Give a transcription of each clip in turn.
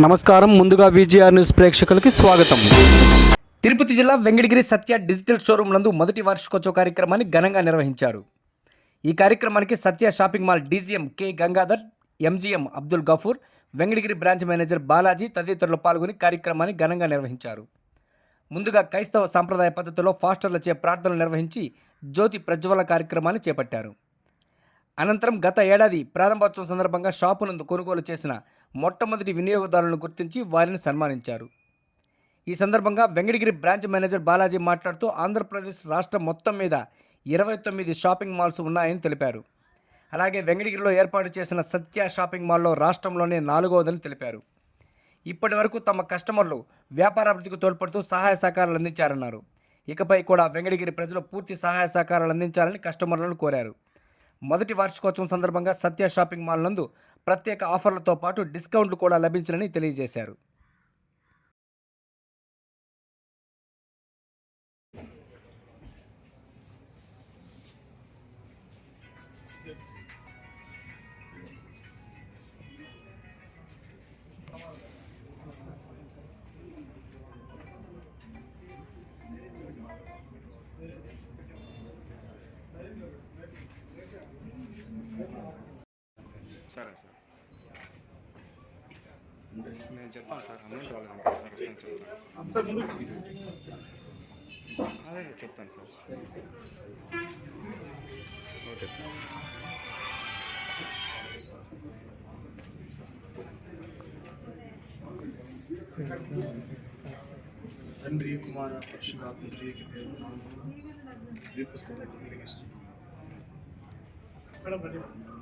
నమస్కారం. ముందుగా VGR news ప్రేక్షకులకి స్వాగతం. తిరుపతి జిల్లా వెంకటగిరి సత్య డిజిటల్ షోరూమ్ నందు మొదటి వార్షికోత్సవ కార్యక్రమాన్ని ఘనంగా నిర్వహించారు. ఈ కార్యక్రమానికి Satya shopping mall DGM K Gangadhar MGM Abdul Gafoor Venkatagiri branch manager Balaji తదితరులు పాల్గొని కార్యక్రమాన్ని ఘనంగా నిర్వహించారు. ముందుగా క్రైస్తవ సాంప్రదాయ పద్ధతిలో ఫాస్టర్లచే ప్రార్థనలు నిర్వహించి జ్యోతి ప్రజ్వల కార్యక్రమాన్ని చేపట్టారు. అనంతరం గత ఏడాది ప్రారంభోత్సవం సందర్భంగా షాపు నందు కొనుగోలు చేసిన మొట్టమొదటి వినియోగదారులను గుర్తించి వారిని సన్మానించారు. ఈ సందర్భంగా వెంకటగిరి బ్రాంచ్ మేనేజర్ బాలాజీ మాట్లాడుతూ ఆంధ్రప్రదేశ్ రాష్ట్రం మొత్తం మీద ఇరవై తొమ్మిది షాపింగ్ మాల్స్ ఉన్నాయని తెలిపారు. అలాగే వెంకటగిరిలో ఏర్పాటు చేసిన సత్య షాపింగ్ మాల్లో రాష్ట్రంలోనే నాలుగవదని తెలిపారు. ఇప్పటి వరకు తమ కస్టమర్లు వ్యాపారాభివృద్ధికి తోడ్పడుతూ సహాయ సహకారాలు అందించారన్నారు. ఇకపై కూడా వెంకటగిరి ప్రజలు పూర్తి సహాయ సహకారాలు అందించాలని కస్టమర్లను కోరారు. మొదటి వార్షికోత్సవం సందర్భంగా సత్య షాపింగ్ మాల్ నందు ప్రత్యేక ఆఫర్లతో పాటు డిస్కౌంట్లు కూడా లభించనని తెలియజేశారు. సరే సార్ నేను చెప్తాను సార్ అమౌంట్ వాళ్ళకి సార్ నేను చెప్తాను అదే చెప్తాను సార్ ఓకే సార్ తండ్రి కుమార పరిశుధాత్మ త్రియకి దేవుని నామమున ఈ పుస్తకం వెలిగిస్తున్నాము ఏయ్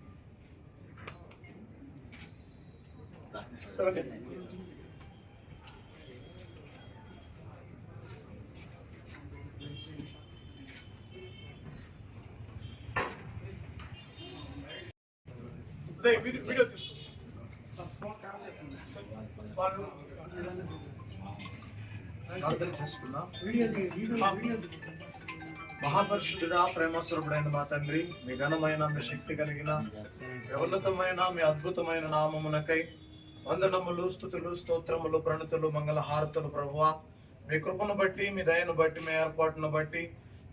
ప్రార్థన చేసుకుందాం మహాపరిశుద్ధుడా ప్రేమస్వరూపుడైన మా తండ్రి మీ ఘనమైన మీ శక్తి కలిగిన ఉన్నతమైన మీ అద్భుతమైన నామమునకై వందనములు స్థుతులు స్తోత్రములు ప్రణతులు మంగళ హారతులు ప్రభువా. మీ కృపను బట్టి మీ దయను బట్టి మీ ఏర్పాటును బట్టి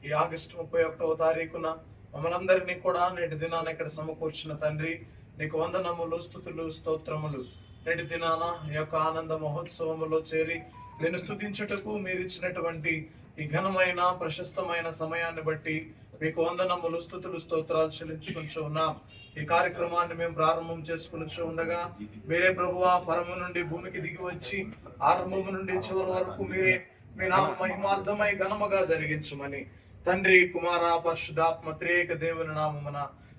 ఈ ఆగస్టు ముప్పై ఒకటవ తారీఖున మమ్మల్ందరినీ కూడా నేటి దినాన ఇక్కడ సమకూర్చిన తండ్రి నీకు వందనములు స్థుతులు స్తోత్రములు. నేటి దినాన ఈ యొక్క ఆనంద మహోత్సవములో చేరి నేను స్థుతించుటకు మీరు ఇచ్చినటువంటి ఈ ఘనమైన ప్రశస్తమైన సమయాన్ని బట్టి మీకు వందనములు స్థుతులు స్తోత్రాలు చెల్లించుకుంటూ ఉన్నాం. ఈ కార్యక్రమాన్ని మేము ప్రారంభం చేసుకుని ఉండగా మీరే ప్రభువా పరము నుండి భూమికి దిగి వచ్చి ఆరంభము నుండి చివరి వరకు మీరే మీ నామ మహిమార్థమై ఘనముగా జరిగించమని. తండ్రి కుమార పరిశుధాత్మ త్రేక దేవుని నామమున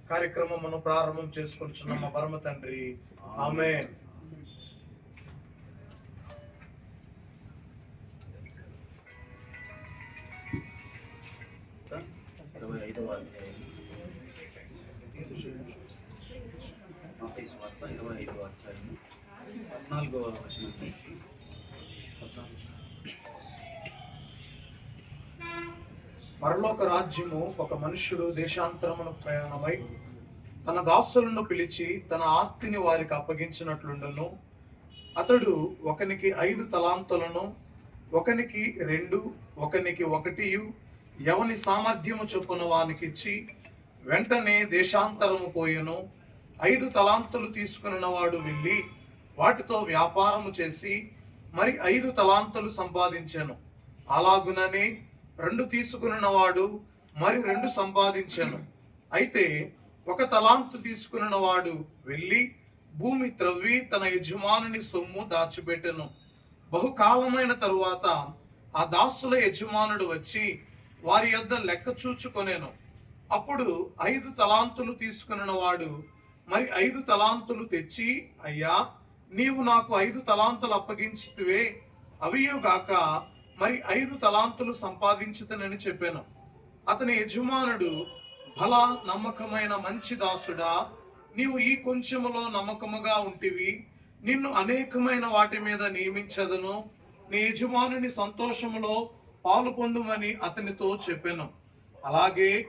కార్యక్రమమును ప్రారంభం చేసుకుంటున్నాం మా పరమ తండ్రి. ఆమె అధ్యాయం మత్తయి సువార్త ఇరవై ఐదవ అధ్యాయం పద్నాలుగవ వచనం పరలోక రాజ్యము ఒక మనుష్యుడు దేశాంతరమును ప్రయాణమై తన దాసులను పిలిచి తన ఆస్తిని వారికి అప్పగించినట్లుండను. అతడు ఒకనికి ఐదు తలాంతులను ఒకనికి రెండు ఒకనికి ఒకటియు ఎవని సామర్థ్యము చొప్పున వానికిచ్చి వెంటనే దేశాంతరము పోయెను. ఐదు తలాంతులు తీసుకున్నవాడు వెళ్ళి వాటితో వ్యాపారము చేసి మరి ఐదు తలాంతులు సంపాదించాను. అలాగుననే రెండు తీసుకున్నవాడు మరి రెండు సంపాదించాను. అయితే ఒక తలాంతు తీసుకున్నవాడు వెళ్ళి భూమి త్రవ్వి తన యజమానుని సొమ్ము దాచిపెట్టెను. బహుకాలమైన తరువాత ఆ దాసుల యజమానుడు వచ్చి వారి యొద్ద లెక్క చూచుకొనేను. అప్పుడు ఐదు తలాంతులు తీసుకున్న వాడు మరి ఐదు తలాంతులు తెచ్చి అయ్యా నీవు నాకు ఐదు తలాంతులు అప్పగించితివే అవియుగాక మరి ఐదు తలాంతులు సంపాదించుతనని చెప్పాను. అతని యజమానుడు బల నమ్మకమైన మంచి దాసుడా నీవు ఈ కొంచెములో నమ్మకముగా ఉంటివి నిన్ను అనేకమైన వాటి మీద నియమించదను. నీ యజమానుని సంతోషములో పాలు పొందుమని అతనితో చెప్పాను. అలాగే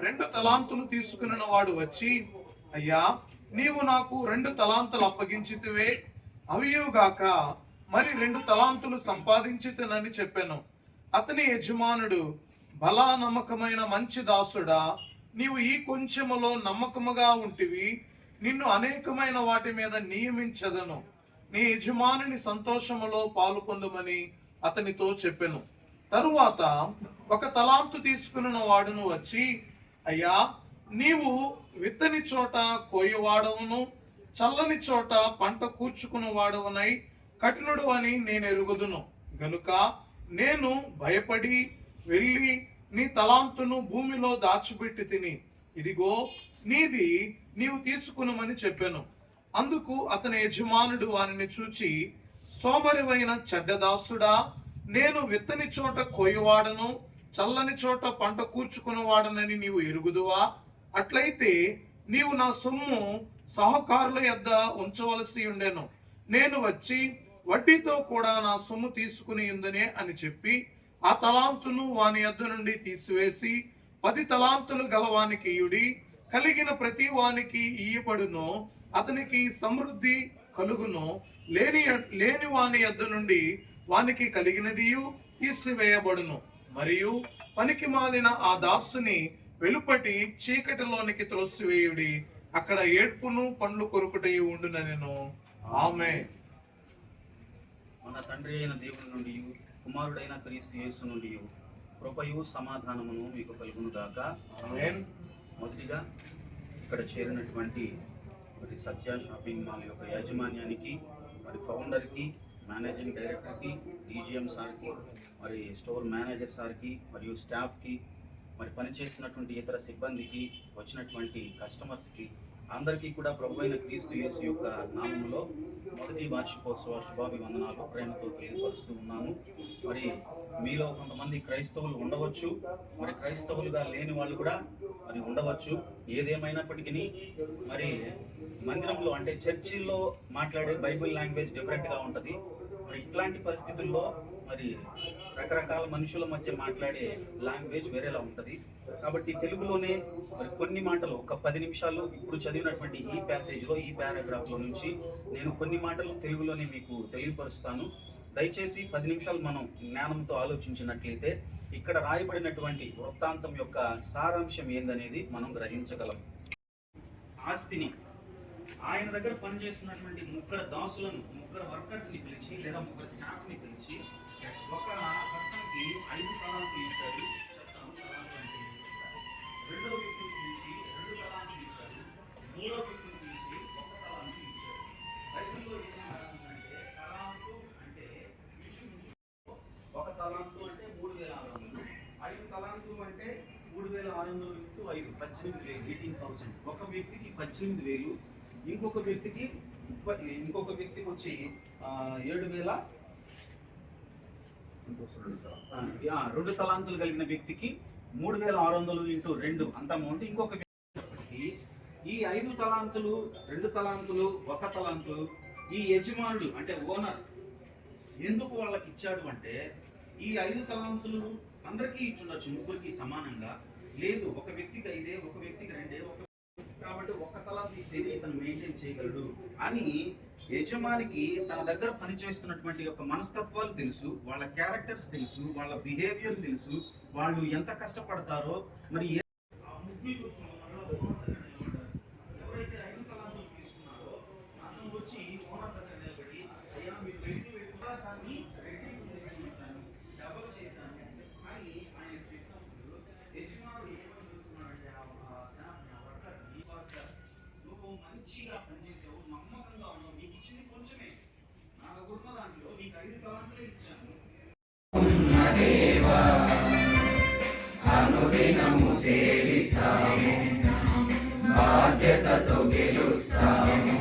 రెండు తలాంతులు తీసుకున్న వాడు వచ్చి అయ్యా నీవు నాకు రెండు తలాంతులు అప్పగించితివే. అవియుగాక మరి రెండు తలాంతులు సంపాదించితనని చెప్పాను. అతని యజమానుడు బలా నమ్మకమైన మంచి దాసుడా నీవు ఈ కొంచెములో నమ్మకముగా ఉంటివి. నిన్ను అనేకమైన వాటి మీద నియమించదను. నీ యజమానుని సంతోషములో పాలు పొందమని అతనితో చెప్పాను. తరువాత ఒక తలాంతు తీసుకున్న వాడును వచ్చి అయ్యా నీవు విత్తని చోట కోయవాడవును చల్లని చోట పంట కూర్చుకుని వాడవునై కఠినుడు అని నేను ఎరుగుదును. గనుక నేను భయపడి వెళ్ళి నీ తలాంతును భూమిలో దాచిపెట్టి తిని. ఇదిగో నీది నీవు తీసుకునమని చెప్పాను. అందుకు అతని యజమానుడు వానిని చూచి సోమరివైన చెడ్డదాసుడా నేను విత్తని చోట కోయవాడను చల్లని చోట పంట కూర్చుకునేవాడనని నీవు ఎరుగుదువా? అట్లయితే నీవు నా సొమ్ము సహకారుల యొద్ద ఉంచవలసి ఉండెను. నేను వచ్చి వడ్డీతో కూడా నా సొమ్ము తీసుకుని ఉందనే అని చెప్పి ఆ తలాంతును వాని యొద్ద నుండి తీసివేసి పది తలాంతులు గలవానికి ఇయుడి కలిగిన ప్రతి వానికి ఇయ్యబడును అతనికి సమృద్ధి కలుగును. లేని లేని వాని యొద్ద నుండి వానికి కలిగినదియు తీసివేయబడును మరియు పనికి మాలిన ఆ దాసుని వెలుపటి చీకటిలోనికి త్రోసివేయుడి. అక్కడ ఏడ్పును పండ్లు కొరుకుటయు ఉండునెను ఆమె. మన తండ్రి అయిన దేవుని నుండి కుమారుడైన క్రీస్తు యేసు నుండి కృపయు సమాధానమును మీకు కలుగును గాక. మొదటిగా ఇక్కడ చేరినటువంటి మరి సత్య షాపింగ్ మాల్ యొక్క యాజమాన్యానికి మరి ఫౌండర్కి మేనేజింగ్ డైరెక్టర్కి డీజీఎం సార్కి మరి స్టోర్ మేనేజర్ సార్కి మరియు స్టాఫ్కి మరి పనిచేస్తున్నటువంటి ఇతర సిబ్బందికి వచ్చినటువంటి కస్టమర్స్కి అందరికీ కూడా ప్రభు అయిన క్రీస్తు యేసు యొక్క నామంలో మొదటి వార్షికోత్సవ శుభాభివందనాలు ప్రేమతో తెలియపరుస్తూ ఉన్నాను. మరి మీలో కొంతమంది క్రైస్తవులు ఉండవచ్చు. మరి క్రైస్తవులుగా లేని వాళ్ళు కూడా మరి ఉండవచ్చు. ఏదేమైనప్పటికీ మరి మందిరంలో అంటే చర్చిల్లో మాట్లాడే బైబిల్ లాంగ్వేజ్ డిఫరెంట్గా ఉంటుంది. మరి ఇట్లాంటి పరిస్థితుల్లో మరి రకరకాల మనుషుల మధ్య మాట్లాడే లాంగ్వేజ్ వేరేలా ఉంటుంది. కాబట్టి తెలుగులోనే మరి కొన్ని మాటలు ఒక పది నిమిషాలు ఇప్పుడు చదివినటువంటి ఈ ప్యాసేజ్లో ఈ పారాగ్రాఫ్లో నుంచి నేను కొన్ని మాటలు తెలుగులోనే మీకు తెలియపరుస్తాను. దయచేసి పది నిమిషాలు మనం జ్ఞానంతో ఆలోచించినట్లయితే ఇక్కడ రాయబడినటువంటి వృత్తాంతం యొక్క సారాంశం ఏందనేది మనం గ్రహించగలం. ఆస్తిని ఆయన దగ్గర పనిచేస్తున్నటువంటి ముగ్గురు దాసులను ముగ్గురు వర్కర్స్ని పిలిచి లేదా ముగ్గురు స్టాఫ్ని పిలిచి ఒక పర్సన్కి ఐదు తలాంతులు ఇచ్చారు. ఇంటూ ఐదు పద్దెనిమిది వేలు ఎయిటీన్ థౌసండ్ ఒక వ్యక్తికి పద్దెనిమిది వేలు ఇంకొక వ్యక్తికి ముప్పై ఇంకొక వ్యక్తికి వచ్చి ఏడు వేల రెండు తలాంతులు కలిగిన వ్యక్తికి మూడు వేల ఆరు వందలు ఇంటూ రెండు అంత అమౌంట్ ఇంకొక వ్యక్తికి ఈ ఐదు తలాంతులు రెండు తలాంతులు ఒక తలాంతులు ఈ యజమానుడు అంటే ఓనర్ ఎందుకు వాళ్ళకి ఇచ్చాడు అంటే ఈ ఐదు తలాంతులు అందరికీ ఇచ్చుండొచ్చు ముగ్గురికి సమానంగా. లేదు ఒక వ్యక్తికి ఐదే ఒక వ్యక్తికి రెండే ఒక కాబట్టి ఒక్క తలా తీసేది ఇతను మెయింటైన్ చేయగలడు. అని యజమానికి తన దగ్గర పనిచేస్తున్నటువంటి యొక్క మనస్తత్వాలు తెలుసు వాళ్ళ క్యారెక్టర్స్ తెలుసు వాళ్ళ బిహేవియర్ తెలుసు వాళ్ళు ఎంత కష్టపడతారో మరి అనుదినము సేవిస్తాము బాధ్యతతో గెలుస్తాము.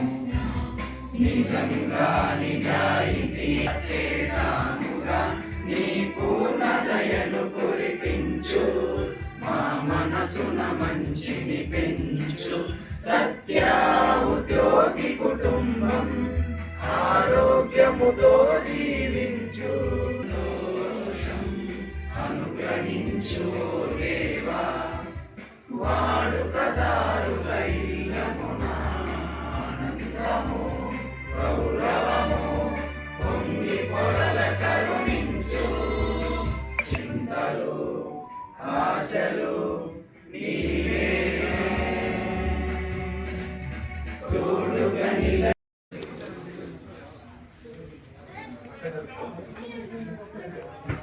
నిజంగా నిజాయితీ చేతాముగా నీ పూర్ణ దయను కురిపించు. మా మనసున మంచిని పెంచు. సత్య ఉద్యోగి కుటుంబం. ఆరోగ్యముతో చింతలు ఆశలు నీవే తోడుగా నిల Thank you.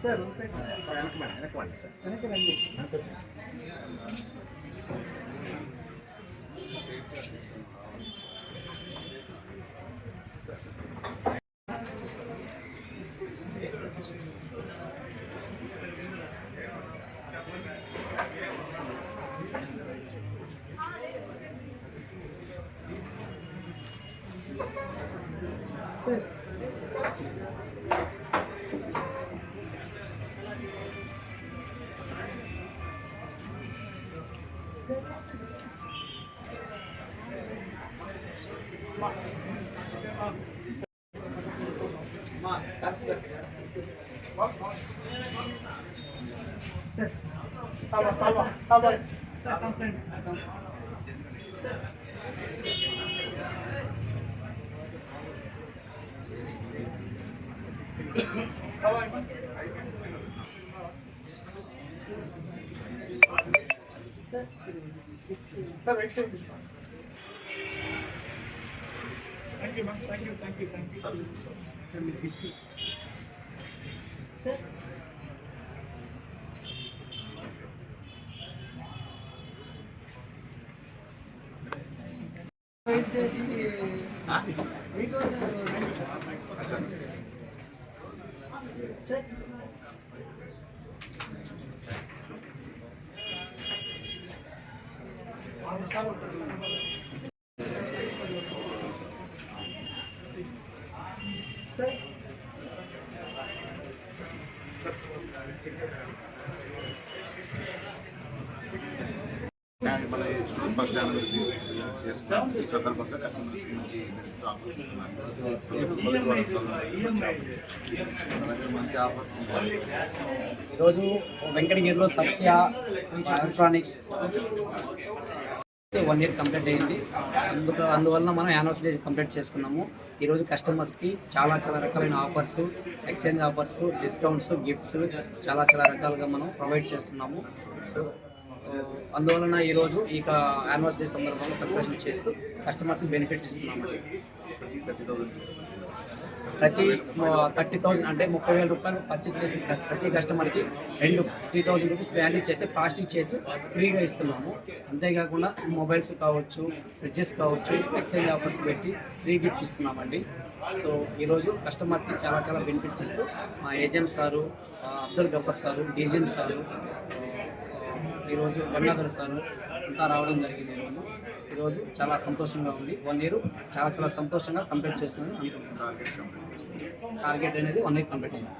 సార్ వెనక వెనక వెనక రండి. ఐదు తలాంతులే ఇచ్చాను వెయిట్ చేసి మీకోసం సార్ సార్ అండ్ మన ఫస్ట్ యానివర్సరీ చేస్తాం ఈ సందర్భంగా కస్టమర్స్ మంచి ఆఫర్స్ ఈరోజు వెంకటగిరిలో Satya electronics one year complete అయ్యింది. అందుకు అందువల్ల మనం యానివర్సరీ కంప్లీట్ చేసుకున్నాము. ఈరోజు కస్టమర్స్కి చాలా చాలా రకాలైన offers exchange offers discounts gifts చాలా చాలా రకాలుగా మనం ప్రొవైడ్ చేస్తున్నాము. సో అందువలన ఈరోజు ఈ యానివర్సరీ సందర్భంగా సెలబ్రేషన్ చేస్తూ కస్టమర్స్కి బెనిఫిట్స్ ఇస్తున్నామండి ప్రతి థర్టీ థౌసండ్ అంటే ముప్పై వేల రూపాయలు పర్చేస్ చేసిన ప్రతి కస్టమర్కి రెండు త్రీ థౌసండ్ రూపీస్ వాల్యూ చేసి ప్లాస్టిక్ చేసి ఫ్రీగా ఇస్తున్నాము. అంతేకాకుండా మొబైల్స్ కావచ్చు ఫ్రిడ్జెస్ కావచ్చు ఎక్స్చేంజ్ ఆఫర్స్ పెట్టి ఫ్రీ గిఫ్ట్స్ ఇస్తున్నామండి. సో ఈరోజు కస్టమర్స్కి చాలా చాలా బెనిఫిట్స్ ఇస్తూ మా agent sir Abdul Gafar sir DGM sir ఈరోజు గంగాధర్ సారు అంతా రావడం జరిగింది ఈరోజు చాలా సంతోషంగా ఉంది. వన్ ఇయర్ చాలా చాలా సంతోషంగా కంప్లీట్ చేసుకుని అనుకుంటున్నాను. టార్గెట్ అనేది వన్ ఇయర్ కంప్లీట్ అయింది.